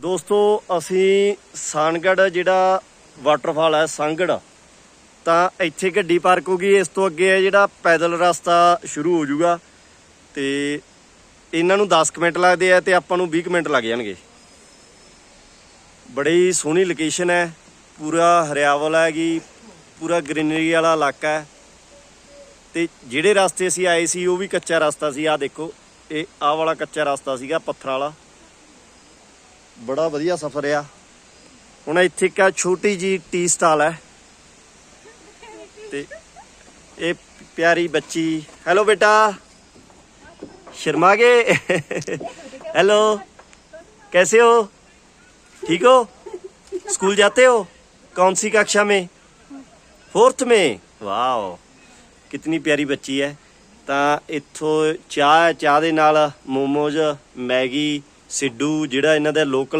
ਦੋਸਤੋ, ਅਸੀਂ ਸਾਨਗੜ ਜਿਹੜਾ ਵਾਟਰਫਾਲ ਹੈ, ਸੰਗੜ, ਤਾਂ ਇੱਥੇ ਗੱਡੀ ਪਾਰਕ ਹੋਗੀ ਇਸ ਤੋਂ ਅੱਗੇ ਹੈ ਜਿਹੜਾ ਪੈਦਲ ਰਸਤਾ ਸ਼ੁਰੂ ਹੋ ਜਾਊਗਾ ਤੇ ਇਹਨਾਂ ਨੂੰ 10 ਕੁ ਮਿੰਟ ਲੱਗਦੇ ਆ ਤੇ ਆਪਾਂ ਨੂੰ 20 ਕੁ ਮਿੰਟ ਲੱਗ ਜਾਣਗੇ। ਬੜੀ ਸੋਹਣੀ ਲੋਕੇਸ਼ਨ ਹੈ, ਪੂਰਾ ਹਰਿਆਵਲ ਹੈਗੀ ਪੂਰਾ ਗ੍ਰੀਨਰੀ ਵਾਲਾ ਇਲਾਕਾ ਹੈ। ਤੇ ਜਿਹੜੇ ਰਸਤੇ ਅਸੀਂ ਆਏ ਸੀ, ਉਹ ਵੀ ਕੱਚਾ ਰਸਤਾ ਸੀ। ਆ ਦੇਖੋ, ਇਹ ਆਹ ਵਾਲਾ ਕੱਚਾ ਰਸਤਾ ਸੀਗਾ, ਪੱਥਰਾਂ ਵਾਲਾ। ਬੜਾ ਵਧੀਆ ਸਫ਼ਰ ਆ ਹੁਣ ਇੱਥੇ ਇੱਕ ਆਹ ਛੋਟੀ ਜੀ ਟੀ ਸਟਾਲ ਹੈ ਤੇ ਇਹ ਪਿਆਰੀ ਬੱਚੀ ਹੈਲੋ ਬੇਟਾ शर्मा गए हेलो कैसे हो ठीक हो स्कूल जाते हो कौन सी कक्षा में फोर्थ में ਵਾਓ ਕਿਤਨੀ ਪਿਆਰੀ ਬੱਚੀ ਹੈ ਤਾਂ ਇੱਥੋਂ ਚਾਹ ਹੈ ਚਾਹ ਦੇ ਨਾਲ ਮੋਮੋਜ਼ ਮੈਗੀ ਸਿੱਧੂ ਜਿਹੜਾ ਇਹਨਾਂ ਦਾ ਲੋਕਲ